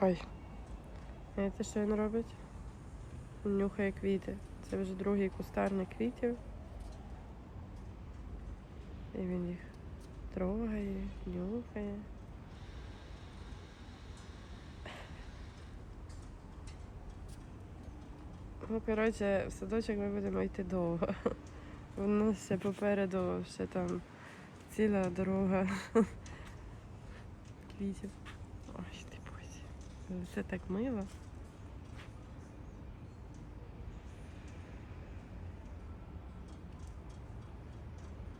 Ой. Знаєте, що він робить? Нюхає квіти. Це вже другий кустарник квітів. І він їх трогає, нюхає. Ну, коротше, в садочок ми будемо йти довго. Нас ще попереду ще там ціла дорога квітів. Це так мило.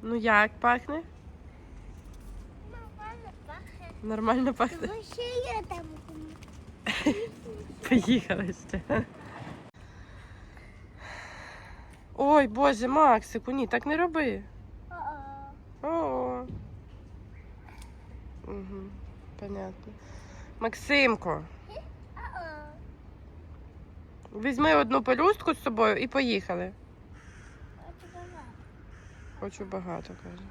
Ну як пахне? Нормально пахне. Нормально пахне. Тому ще є там. Поїхали ще. Ой, боже, Максику, ні, так не роби. О-о. Угу, понятно. Максимко. Візьми одну пелюстку з собою і поїхали. От вона. Хочу багато, каже.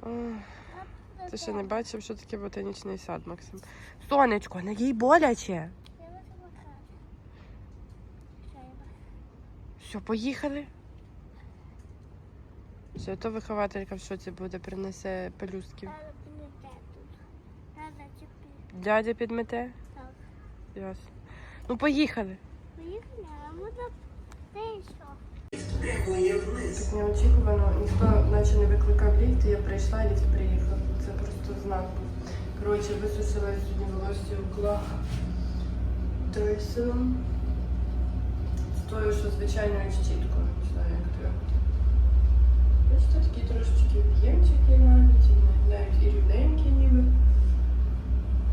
Ох, Ти ще не бачив, що таке ботанічний сад, Максим. Сонечко, не їй боляче. Все, поїхали. Все, то вихователька в шоці буде, принесе пелюстків. Чіпити. Дядя підмете? Так. Ясно. Ну, поїхали. Поїхали, а можна те що? Так неочікувано, ніхто наче не викликав ліфт, і я прийшла, ліфт приїхав. Це просто знак був. Коротше, висушила сьогодні волосся укла Трейсоном. З тою, що звичайною щіткою. Не знаю, як то. Бачите, такі трошечки об'ємчики навіть, навіть і рівненькі ніби.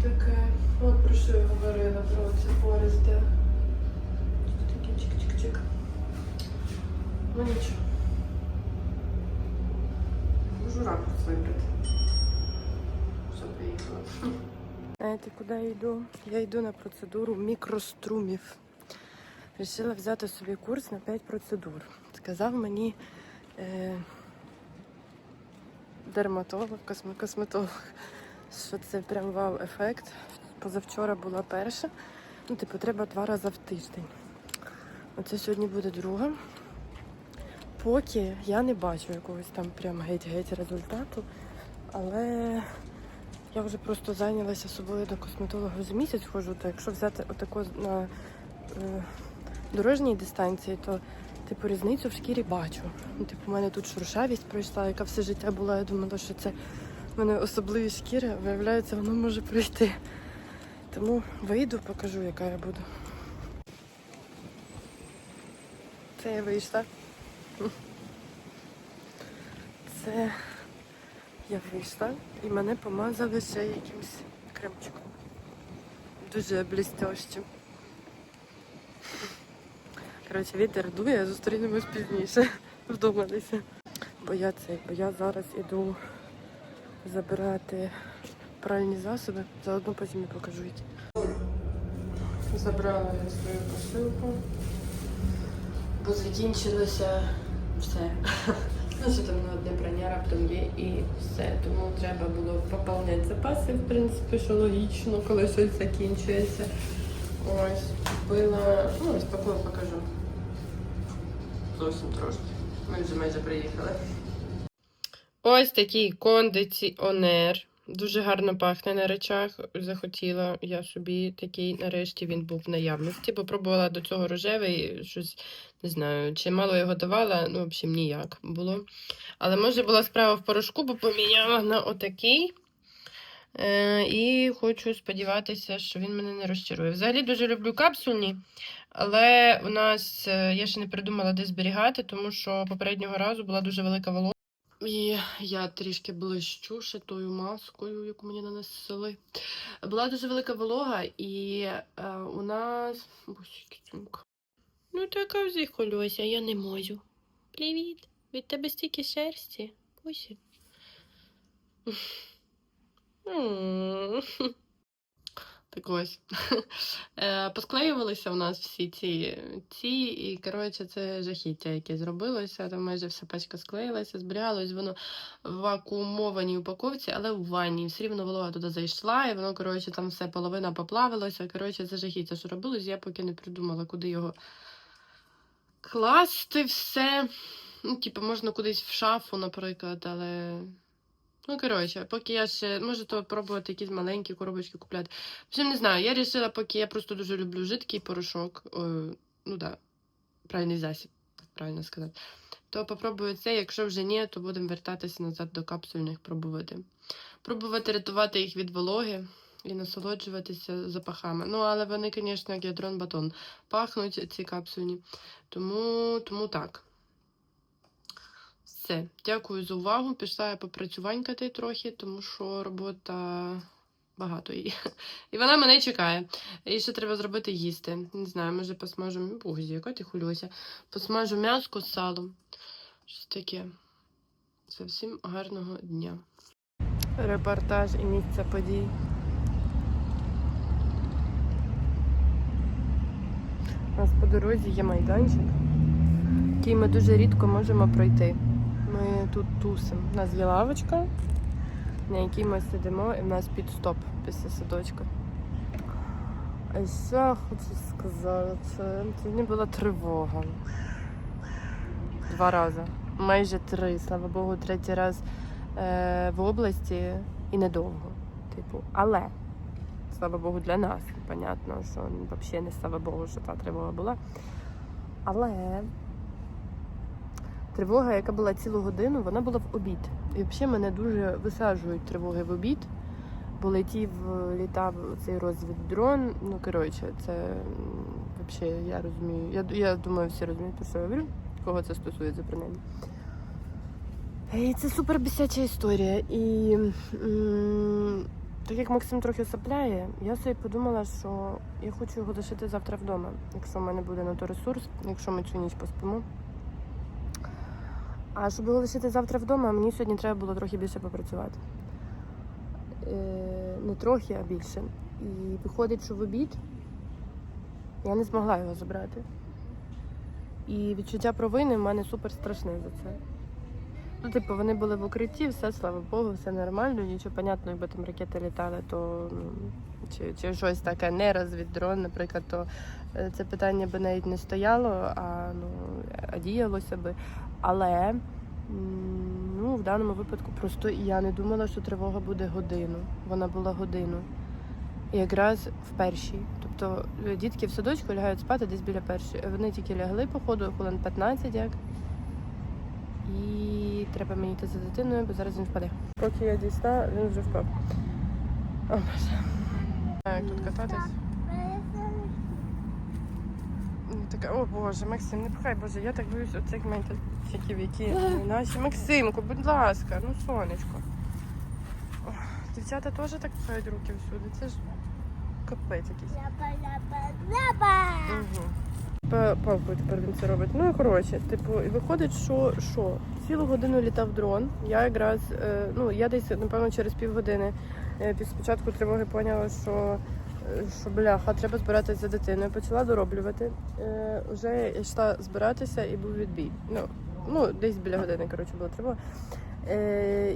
Таке. От про що я говорила, про це пористе. Такі чик-чик-чик. Ну нічого. Можу ракурс вибрати. Все, поїхала. Знаєте, куди я йду? Я йду на процедуру мікрострумів. Рішила взяти собі курс на 5 процедур. Сказав мені е, дерматолог, косметолог, що це прям вау-ефект. Позавчора була перша. Ну, типу, треба два рази в тиждень. Оце сьогодні буде друга. Поки я не бачу якогось там прям геть-геть результату, але я вже просто зайнялася собою до косметолога вже місяць ходжу, то якщо взяти отако на е, дорожній дистанції, то типу різницю в шкірі бачу. Ну, типу, у мене тут шуршавість пройшла, яка все життя була. Я думала, що це в мене особливі шкіри, виявляється, воно може пройти. Тому вийду, покажу, яка я буду. Це я вийшла. Це я вийшла і мене помазали ще якимось кремчиком. Дуже блістящим. Коротше, вітер дує, зустрінемось пізніше. Вдома десь. Бо я цей, бо я зараз іду забирати пральні засоби, заодно потім і покажу які. Забрала я свою посилку бо закінчилося все. Ну, що там на одне прання раптом є і все. Тому треба було поповняти запаси, в принципі, що логічно, коли щось закінчується. Ось, купила, ну, ось покажу. Зовсім трошки. Ми вже майже приїхали. Ось такий кондиціонер. Дуже гарно пахне на речах. Захотіла я собі такий, нарешті він був в наявності, бо пробувала до цього рожевий, щось не знаю, чи мало його давала, ну, в общем, ніяк було. Але може була справа в порошку, бо поміняла на отакий. Е, і хочу сподіватися, що він мене не розчарує. Взагалі дуже люблю капсульні, але у нас е, я ще не придумала, де зберігати, тому що попереднього разу була дуже велика волога. І я трішки блищу ще тою маскою, яку мені нанесли. Була дуже велика волога, і е, у нас. Боже, кітюнька. Ну, така взіхолюся, я не можу. Привіт. Від тебе стільки шерсті. Ось. Так ось. Е, Посклеювалися у нас всі ці, ці, і коротше, це жахіття, яке зробилося. Там майже вся пачка склеїлася, зберігалось воно в вакуумованій упаковці, але в ванні. Все рівно волога туди зайшла, і воно, коротше, там все половина поплавилося. Коротше, це жахіття, що робилось. Я поки не придумала, куди його класти все. Ну, типу, можна кудись в шафу, наприклад, але. Ну, коротше, поки я ще можу то пробувати якісь маленькі коробочки купляти. В общем, не знаю, я вирішила, поки я просто дуже люблю жидкий порошок. О, ну да, правильний засіб, як правильно сказати. То попробую це, якщо вже ні, то будемо вертатися назад до капсульних, пробувати. Пробувати рятувати їх від вологи і насолоджуватися запахами. Ну, але вони, звісно, як ядрон батон, пахнуть ці капсульні. Тому, тому так. Все, дякую за увагу. Пішла я попрацюванькати трохи, тому що робота багато її. І вона мене чекає. І ще треба зробити їсти. Не знаю, може посмажу. Боже, яка ти хвилююся. Посмажу м'яско з салом. Щось таке. Це всім гарного дня. Репортаж і місце подій. У нас по дорозі є майданчик, який ми дуже рідко можемо пройти. Тут тусимо. У нас є лавочка, на якій ми сидимо, і в нас підстоп після садочка. А ще хочу сказати, це сьогодні була тривога. Два рази. Майже три, слава Богу, третій раз е, в області і недовго. Типу, але, слава Богу, для нас. Понятно, що взагалі не слава Богу, що та тривога була. Але Тривога, яка була цілу годину, вона була в обід. І взагалі мене дуже висаджують тривоги в обід, бо летів, літав цей розвіддрон. Ну, коротше, це взагалі я розумію. Я, я думаю, всі розуміють, про що я говорю, кого це стосується принаймні. І це супер бісяча історія. І так як Максим трохи сапляє, я собі подумала, що я хочу його лишити завтра вдома, якщо в мене буде на то ресурс, якщо ми цю ніч поспимо. А щоб його лишити завтра вдома, мені сьогодні треба було трохи більше попрацювати. Е, не трохи, а більше. І виходить, що в обід я не змогла його забрати. І відчуття провини в мене супер страшне за це. Ну, типу, вони були в укритті, все, слава Богу, все нормально, нічого понятно, якби там ракети літали, то ну, чи, чи щось таке не розвіддрон, наприклад, то е, це питання би навіть не стояло, а ну, а діялося би. Але ну, в даному випадку просто я не думала, що тривога буде годину. Вона була годину. І якраз в першій. Тобто е, дітки в садочку лягають спати десь біля першої. Вони тільки лягли, походу, хвилин 15 як. І треба мені йти за дитиною, бо зараз він впаде. Поки я дійшла, він вже впав. О, Боже. Як тут кататись? Ну, Така, о Боже, Максим, не пхай, Боже, я так боюсь оцих ментальчиків, які наші. Максимку, будь ласка, ну сонечко. Ох, Дівчата теж так пхають руки всюди. Це ж капець якийсь. Угу. Палкою тепер він це робить. Ну і коротше, типу, і виходить, що що? Цілу годину літав дрон. Я якраз, е, ну я десь, напевно, через півгодини е, після початку тривоги поняла, що, е, що бляха, треба збиратися за дитиною. Почала дороблювати. Вже йшла збиратися і був відбій. Ну, ну десь біля години, коротше, була тривога.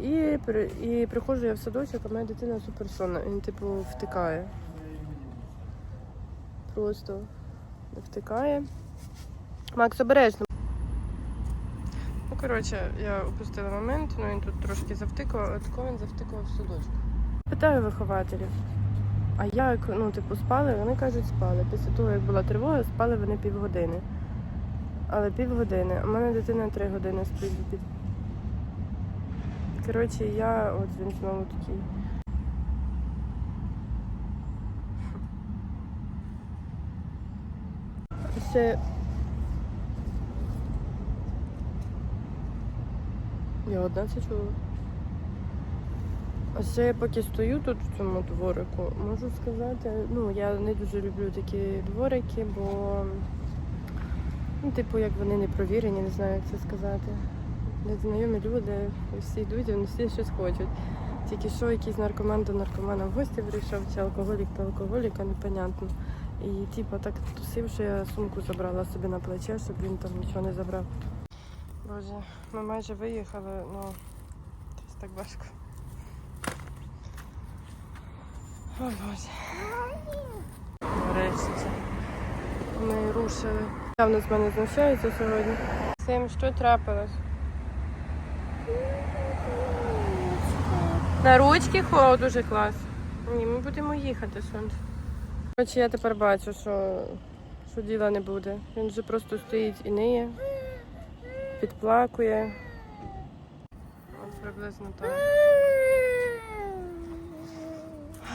І, і приходжу я в садочок, а моя дитина суперсонна. Він, типу, втикає. Просто втикає. Макс, обережно. Ну, коротше, я опустила момент, ну він тут трошки завтикував, а тако він завтикував в садочку. Питаю вихователів, а як, ну, типу, спали? Вони кажуть, спали. Після того, як була тривога, спали вони півгодини. Але півгодини, в мене дитина три години спить. Коротше, я от він знову такий. Ще Я одна це чула. А ще я поки стою тут в цьому дворику, можу сказати, ну я не дуже люблю такі дворики, бо ну, типу, як вони не провірені, не знаю, як це сказати. Незнайомі люди, всі йдуть, вони всі щось хочуть. Тільки що якийсь наркоман до наркомана в гості прийшов, чи алкоголік до алкоголіка, непонятно. І типу так тусив, що я сумку забрала собі на плече, щоб він там нічого не забрав. Боже, ми майже виїхали, ну щось так важко. О Боже. Нарешті. Ми рушили. Явно з мене знущаються сьогодні. Сим, що трапилось? На ручки о, дуже клас. Ні, ми будемо їхати, сонце. Коротше, я тепер бачу, що, що діла не буде. Він вже просто стоїть і ниє, підплакує. От приблизно так.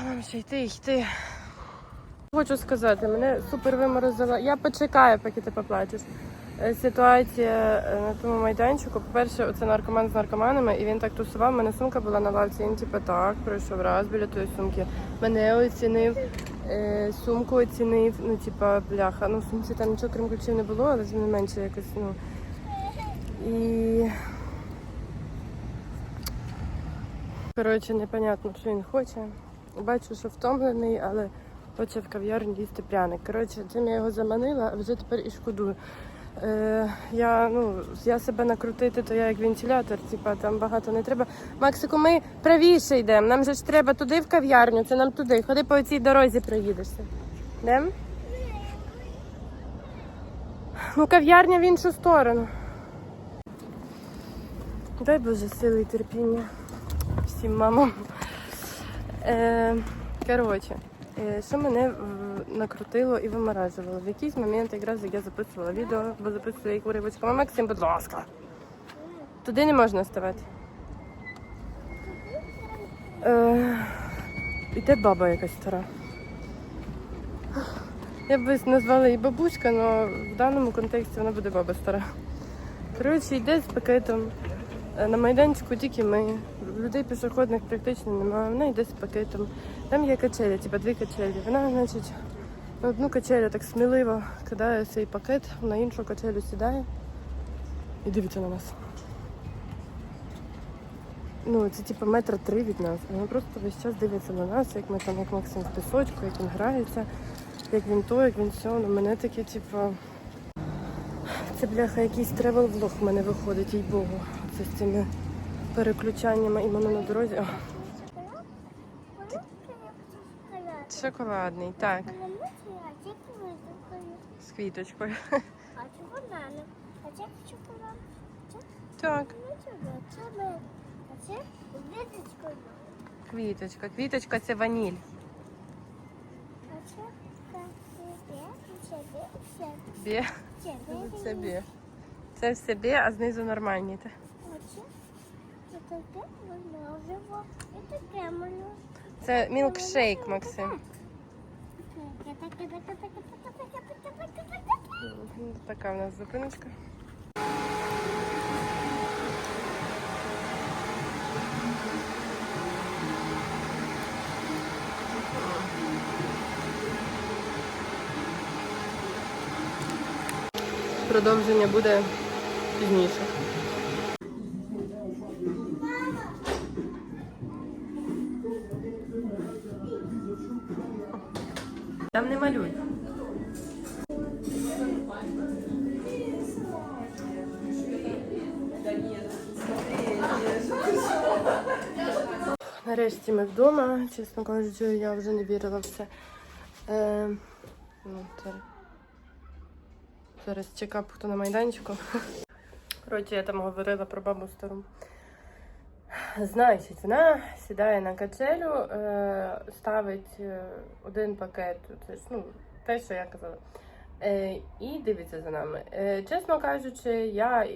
А нам ще йти, йти. Хочу сказати, мене супер виморозила. Я почекаю, поки ти поплачеш. Е, Ситуація е, на тому майданчику. По-перше, оце наркоман з наркоманами, і він так тусував. У мене сумка була на лавці. Він типу так пройшов раз біля тої сумки. Мене оцінив, е, сумку оцінив. Ну, типа, бляха. Ну, в сумці там нічого крім ключів не було, але не менше якось, ну. І. Коротше, непонятно, що він хоче. Бачу, що втомлений, але хоче в кав'ярні їсти пряник. Коротше, цим я його заманила, а вже тепер і шкодую. Е, я, ну, я себе накрутити, то я як вентилятор, типа там багато не треба. Максику, ми правіше йдемо. Нам же ж треба туди в кав'ярню, це нам туди. Ходи по цій дорозі проїдешся. Йдем? Ну, кав'ярня в іншу сторону. Дай Боже сили і терпіння всім мамам. Е, коротше, що мене е, накрутило і виморажувало. В якийсь момент, якраз я записувала відео, бо записую як уривочка. Максим, будь ласка. Туди не можна ставати. Е, іде баба якась стара. Я б назвала її бабуська, але в даному контексті вона буде баба стара. Коротше, йде з пакетом. Е, На майданчику тільки ми. Людей пішохідних практично немає. Вона йде з пакетом. Там є качеля, типа дві качелі. Вона, значить, на одну качелю так сміливо кидає цей пакет, на іншу качелю сідає і дивиться на нас. Ну, це типу метра три від нас. Вона просто весь час дивиться на нас, як ми там, як Максим в пісочку, як він грається, як він то, як він все. Ну, мене таке, типу. Це бляха, якийсь тревел влог в мене виходить, їй Богу. Це з цими переключаннями і мене на дорозі. Шоколадний, так, з квіточкою. А це банани. А це шоколад. Так. А це квіточка. Квіточка це ваніль. А це кафе. Це це це а знизу нормальні. Таке можливо. І. Це мілкшейк, Максим. Така в нас зупиночка. Продовження буде пізніше. Нарешті ми вдома. Чесно кажучи, я вже не вірила в це. Е, ну, зараз. Зараз чекап, хто на майданчику. Коротше, я там говорила про бабу стару. Значить, вона сідає на качелю, е, ставить е, один пакет, це ж, ну, те, що я казала, е, і дивиться за нами. Е, чесно кажучи, я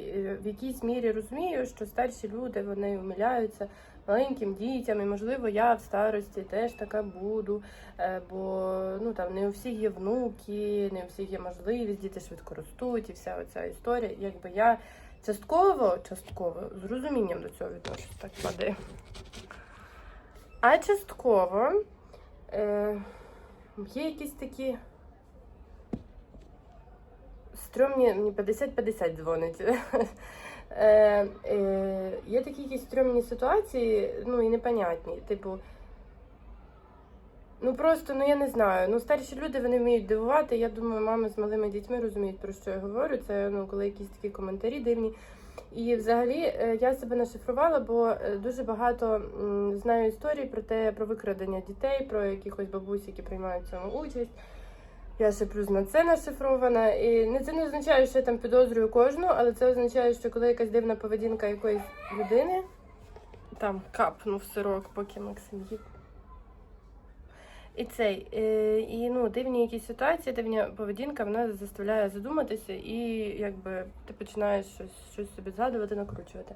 в якійсь мірі розумію, що старші люди вони умиляються маленьким дітям, і можливо, я в старості теж така буду, е, бо ну там не у всіх є внуки, не у всіх є можливість, діти швидко ростуть, і вся оця історія. Якби я частково, частково з розумінням до цього відношусь, так падає. А частково е, є якісь такі стрьомні, мені 50-50 дзвонить. Е, е, є такі якісь стрьомні ситуації, ну і непонятні. Типу, ну просто, ну я не знаю. Ну, старші люди вони вміють дивувати. Я думаю, мами з малими дітьми розуміють, про що я говорю. Це ну, коли якісь такі коментарі дивні. І взагалі е, я себе нашифрувала, бо е, дуже багато знаю історій про те, про викрадення дітей, про якихось бабусь, які приймають цьому участь. Я ще плюс на це нашифрована. І не це не означає, що я там підозрюю кожну, але це означає, що коли якась дивна поведінка якоїсь людини, там капнув сирок, поки Максим їв. І цей, е, і ну, дивні якісь ситуації, дивня поведінка, вона заставляє задуматися, і якби ти починаєш щось, щось собі згадувати, накручувати.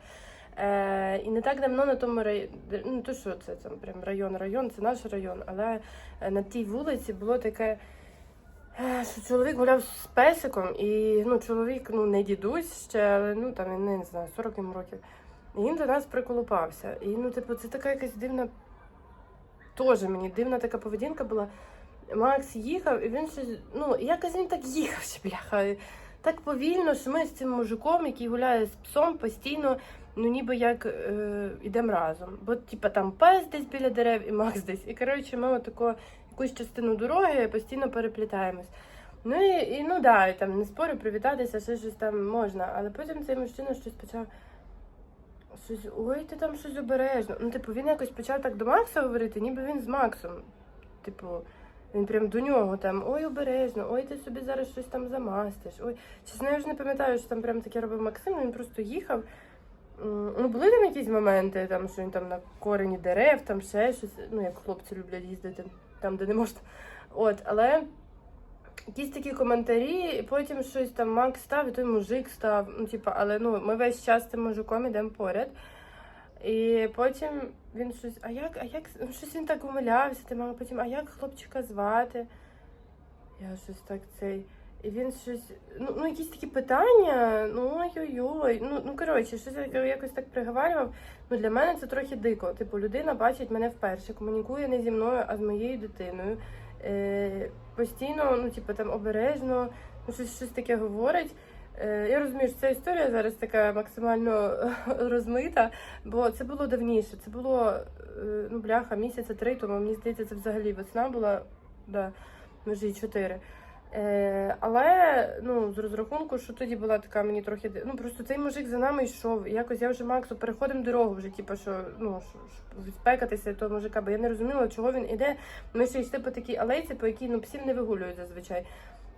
Е, і не так давно на тому районі, ну то що це там прям район, район, це наш район, але е, на тій вулиці було таке, що чоловік гуляв з песиком, і ну, чоловік ну, не дідусь ще, але ну там я не знаю, 40 йому років. І він до нас приколупався. І ну, типу, це така якась дивна теж мені дивна така поведінка була. Макс їхав, і він щось. Ну, якось він так їхав, ще, бляха. Так повільно, що ми з цим мужиком, який гуляє з псом, постійно, ну ніби як е, йдемо разом. Бо, типа, там пес десь біля дерев і Макс десь. І коротше, ми отако якусь частину дороги постійно переплітаємось. Ну і, і ну да, і там не спорю, привітатися, ще щось там можна. Але потім цей мужчина щось почав. Щось, ой, ти там щось обережно. Ну, типу, він якось почав так до Макса говорити, ніби він з Максом. Типу, він прям до нього там, ой, обережно, ой, ти собі зараз щось там замастиш. Ой, чесно, я вже не пам'ятаю, що там прям таке робив Максим, він просто їхав. Ну, були там якісь моменти, там, що він там на корені дерев, там ще щось, ну, як хлопці люблять їздити, там, де не можна. От, але якісь такі коментарі, і потім щось там Макс став, і той мужик став. Ну, типу, але ну, ми весь час з цим мужиком йдемо поряд. І потім він щось, а як, а як, ну, щось він так умилявся, ти мама потім, а як хлопчика звати? Я щось так цей. І він щось, ну, ну якісь такі питання, ну ой-ой-ой. Ну, ну коротше, щось я якось так приговарював. Ну для мене це трохи дико. Типу, людина бачить мене вперше, комунікує не зі мною, а з моєю дитиною. Е, постійно, ну, типу, там обережно, ну, щось, щось таке говорить. Е, я розумію, що ця історія зараз така максимально розмита, бо це було давніше. Це було е, ну, бляха, місяця три тому. Мені здається, це взагалі весна була, да, може чотири. Е, але ну, з розрахунку, що тоді була така мені трохи. Ну просто цей мужик за нами йшов. Якось я вже Максу переходимо дорогу вже, типу, що ну що, що того мужика, бо я не розуміла, чого він іде. Ми ще йшли по такій алейці, по якій ну псів не вигулюють зазвичай.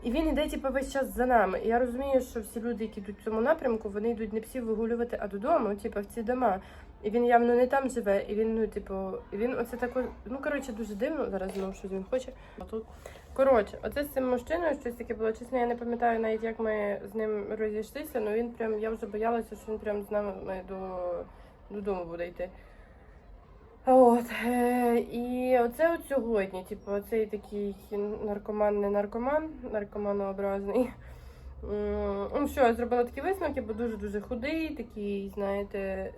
І він іде, типу, весь час за нами. І я розумію, що всі люди, які йдуть в цьому напрямку, вони йдуть не псів вигулювати, а додому, типу, в ці дома. І він явно не там живе, і він, ну, типу, він оце тако, ну коротше, дуже дивно. Зараз знову щось він хоче. А тут. Коротше, оце з цим мужчиною щось таке було. Чесно, я не пам'ятаю навіть, як ми з ним розійшлися, але він прям, я вже боялася, що він прям з нами до, додому буде йти. От, е, і оце от сьогодні, типу, оцей такий наркоман, не наркоман, наркоманообразний. Ну що, я зробила такі висновки, бо дуже-дуже худий, такий, знаєте.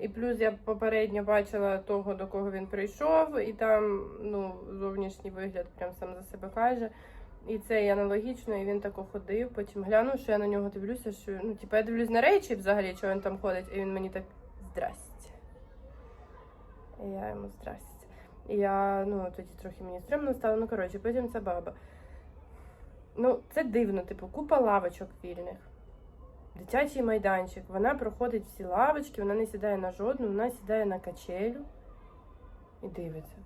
І плюс я попередньо бачила того, до кого він прийшов, і там ну, зовнішній вигляд прям сам за себе каже. І це і аналогічно, і він тако ходив. Потім глянув, що я на нього дивлюся, що ну, типу, я дивлюсь на речі взагалі, що він там ходить, і він мені так здрасте. І я йому здрасте. І я, ну, тоді трохи мені стрімно стало, ну коротше, потім ця баба. Ну, це дивно, типу, купа лавочок вільних. Дитячий майданчик. Вона проходить всі лавочки, вона не сідає на жодну, вона сідає на качелю і дивиться.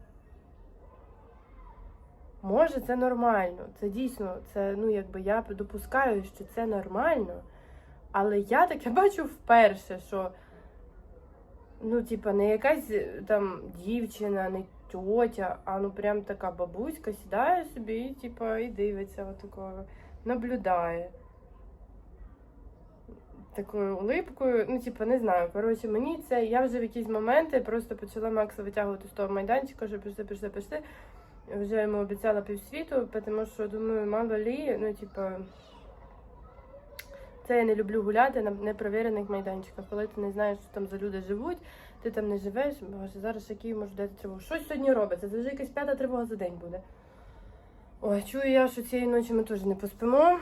Може, це нормально. Це дійсно, це, ну, якби я допускаю, що це нормально. Але я таке бачу вперше, що ну, типа, не якась е, там дівчина, не тьотя, а ну прям така бабуська сідає собі і, типа, і дивиться отакого, наблюдає. Такою улипкою, ну, типу, не знаю. Коротше, мені це. Я вже в якісь моменти просто почала Макса витягувати з того майданчика, що пішли, пішли, пішли. Вже йому обіцяла півсвіту, тому що думаю, мало лі, ну, типу, це я не люблю гуляти на непровірених майданчиках. Коли ти не знаєш, що там за люди живуть, ти там не живеш. Боже, зараз які можуть дати тривогу. Щось сьогодні робиться. Це вже якась п'ята тривога за день буде. Ой, чую я, що цієї ночі ми теж не поспимо.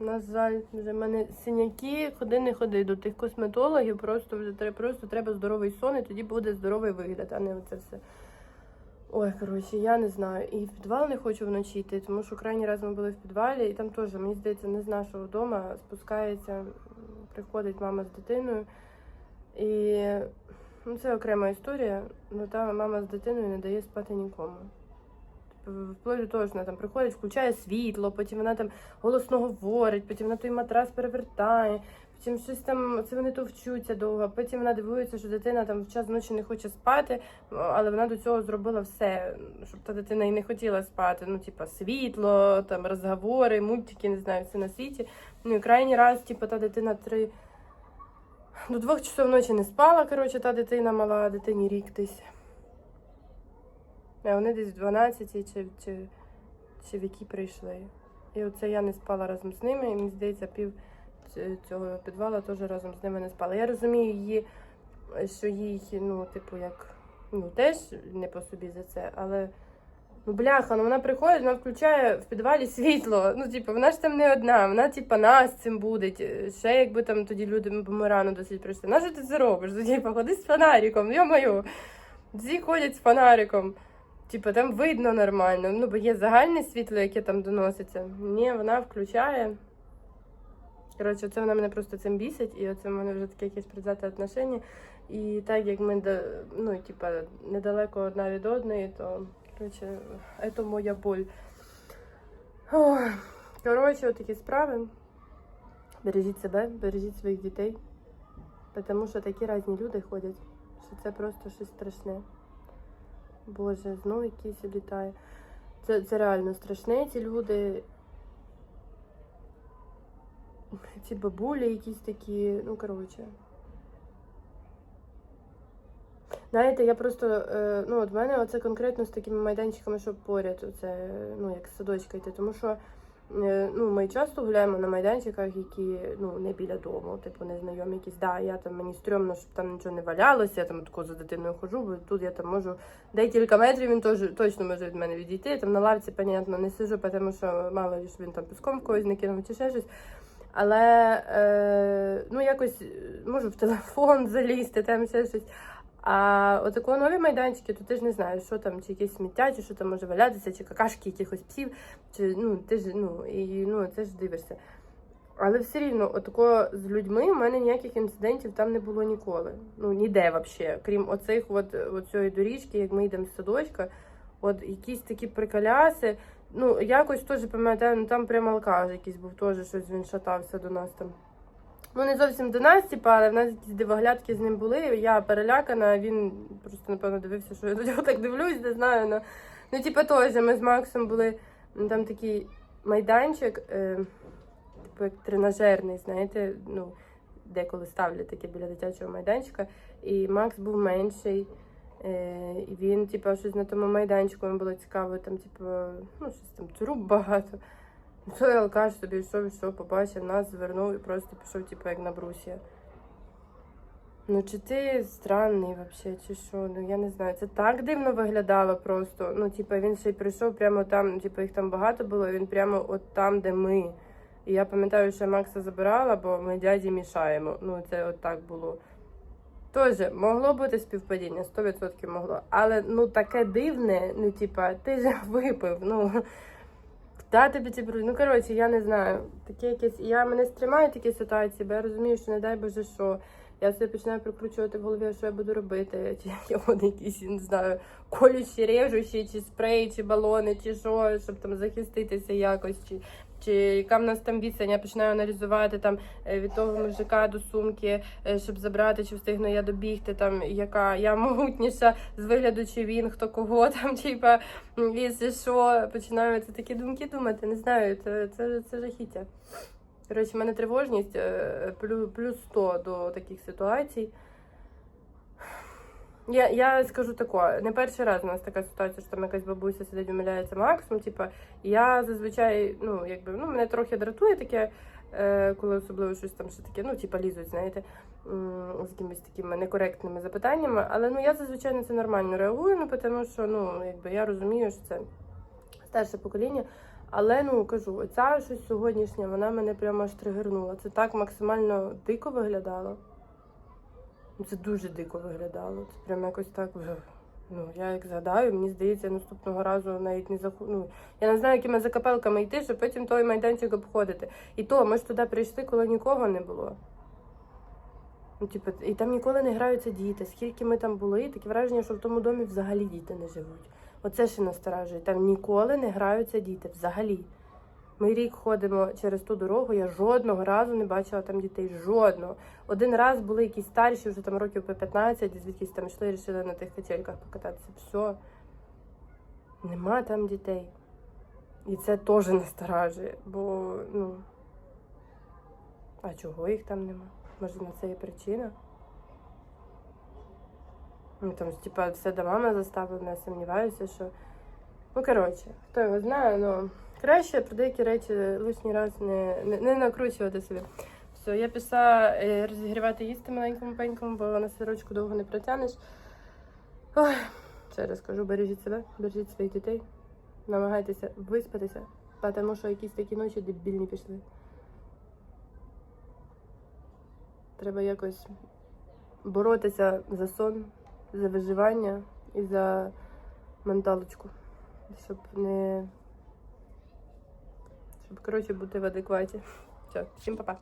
На жаль, вже в мене синяки, ходи не ходи до тих косметологів, просто вже треба, просто треба здоровий сон, і тоді буде здоровий вигляд, а не оце все. Ой, коротше, я не знаю. І в підвал не хочу вночі йти, тому що крайній раз ми були в підвалі, і там теж, мені здається, не з нашого дому спускається, приходить мама з дитиною. І ну, це окрема історія, але та мама з дитиною не дає спати нікому. Вплоть до того, що вона там приходить, включає світло, потім вона там голосно говорить, потім вона той матрас перевертає, потім щось там, це вони то вчуться довго, потім вона дивується, що дитина там в час ночі не хоче спати, але вона до цього зробила все, щоб та дитина і не хотіла спати. Ну, типа, світло, там розговори, мультики, не знаю, все на світі. Ну і крайній раз, типу, та дитина три. До двох часов ночі не спала, коротше, та дитина мала, дитині рік десь. А вони десь в 12 чи, чи, чи в які прийшли. І оце я не спала разом з ними, і мені здається, пів цього підвалу теж разом з ними не спала. Я розумію її, що їй, ну, типу, як, ну, теж не по собі за це, але. Ну, бляха, ну вона приходить, вона включає в підвалі світло. Ну, типу, вона ж там не одна, вона, типу, нас цим буде. Ще якби там тоді люди ми рано досить прийшли. На що ти це робиш? Ну, типу, ходи з фонариком, йо-моє. Всі ходять з фонариком. Типу, там видно нормально. Ну, бо є загальне світло, яке там доноситься. Ні, вона включає. Коротше, це вона мене просто цим бісить, і оце в мене вже таке якесь предвзяте отношення. І так як ми ну, типа, недалеко одна від одної, то коротше, це моя боль. Ой. Коротше, отакі справи. Бережіть себе, бережіть своїх дітей. Тому що такі різні люди ходять, що це просто щось страшне. Боже, знову якийсь літає. Це, це реально страшне, ці люди. Ці бабулі якісь такі, ну коротше. Знаєте, я просто, е, ну, от мене оце конкретно з такими майданчиками, що поряд, оце, ну, як садочка йти, тому що ну, ми часто гуляємо на майданчиках, які ну, не біля дому, типу незнайомі якісь. Да, я там мені стрьомно, щоб там нічого не валялося, я там тако за дитиною хожу, бо тут я там можу декілька метрів, він теж точно може від мене відійти. Там на лавці, понятно, не сижу, тому що мало ли, він там піском когось не кинув чи ще щось. Але е, ну якось можу в телефон залізти, там ще щось. А от такого нові майданчики, то ти ж не знаєш, що там, чи якесь сміття, чи що там може валятися, чи какашки якихось псів, чи ну ти ж ну і ну це ж дивишся. Але все рівно, отако з людьми у мене ніяких інцидентів там не було ніколи. Ну ніде взагалі, крім оцих от, оцієї доріжки, як ми йдемо з садочка, от якісь такі приколяси. Ну, якось теж пам'ятаю, ну там прямо алкаш якийсь був теж щось він шатався до нас там. Ну, не зовсім до нас, типа, але в нас якісь дивоглядки з ним були. Я перелякана, він просто, напевно, дивився, що я до нього так дивлюсь, не знаю. Ну, ну типа, теж ми з Максом були там такий майданчик, е, типу як тренажерний, знаєте, ну, деколи ставлять таке біля дитячого майданчика. І Макс був менший. Е, і він, типу, щось на тому майданчику йому було цікаво, там, типу, ну, щось там труб багато. Той алкаш собі йшов, йшов, побачив нас, звернув і просто пішов, типу, як на брусі. Ну, чи ти странний взагалі, чи що? Ну я не знаю. Це так дивно виглядало просто. Ну, типу, він ще й прийшов прямо там, типу, їх там багато було, і він прямо от там, де ми. І я пам'ятаю, що я Макса забирала, бо ми дяді мішаємо. Ну, це от так було. Тоже могло бути співпадіння, 100% могло. Але ну таке дивне, ну, типа, ти ж випив. Ну та тобі ці брудні. Ну коротше, я не знаю. Таке якесь. Я мене стримаю такі ситуації, бо я розумію, що не дай Боже, що. Я собі починаю прикручувати в голові, що я буду робити. Чи я вони якісь, не знаю, колючі, режучі, чи спреї, чи балони, чи що, щоб там захиститися якось, чи, чи яка в нас там відстань. Я починаю аналізувати там е, від того мужика до сумки, е, щоб забрати, чи встигну я добігти, там яка я могутніша з вигляду, чи він, хто кого там, м, якщо що, починаю це такі думки думати. Не знаю, це, це, це жахіття. Коротше, в мене тривожність е, плюс 100 до таких ситуацій. Я, я скажу таке, не перший раз у нас така ситуація, що там якась бабуся сидить, умиляється Максом. Типа, я зазвичай, ну, якби, ну, мене трохи дратує таке, е, коли особливо щось там ще таке, ну, типа лізуть, знаєте, з якимись такими некоректними запитаннями. Але ну, я зазвичай на це нормально реагую, ну, тому що ну, якби, я розумію, що це старше покоління. Але ну кажу, оця щось сьогоднішня, вона мене прямо аж тригернула. Це так максимально дико виглядало. Це дуже дико виглядало. Це прям якось так. Ну, я як згадаю, мені здається, наступного разу навіть не заху... ну, Я не знаю, якими закапелками йти, щоб потім той майданчик обходити. І то, ми ж туди прийшли, коли нікого не було. Ну, типу, і там ніколи не граються діти. Скільки ми там були, таке враження, що в тому домі взагалі діти не живуть. Оце ще насторажує. Там ніколи не граються діти взагалі. Ми рік ходимо через ту дорогу, я жодного разу не бачила там дітей. Жодного. Один раз були якісь старші, вже там років по 15, звідкись там йшли, рішили на тих качельках покататися. Все. Нема там дітей. І це теж насторажує, бо, ну. А чого їх там нема? Може, на це є причина? Ну, там, типа, все до мами заставлено, я сумніваюся, що. Ну, коротше, хто його знає, ну краще про деякі речі лишній раз не, не, не накручувати собі. Все, я пішла е, розігрівати їсти маленькому пенькому, бо на сирочку довго не протягнеш. Ой, ще раз кажу, бережіть себе, бережіть своїх дітей, намагайтеся виспатися, тому що якісь такі ночі дебільні пішли. Треба якось боротися за сон, за виживання і за менталочку, щоб не. Щоб, коротше, бути в адекваті. Все, всім па-па.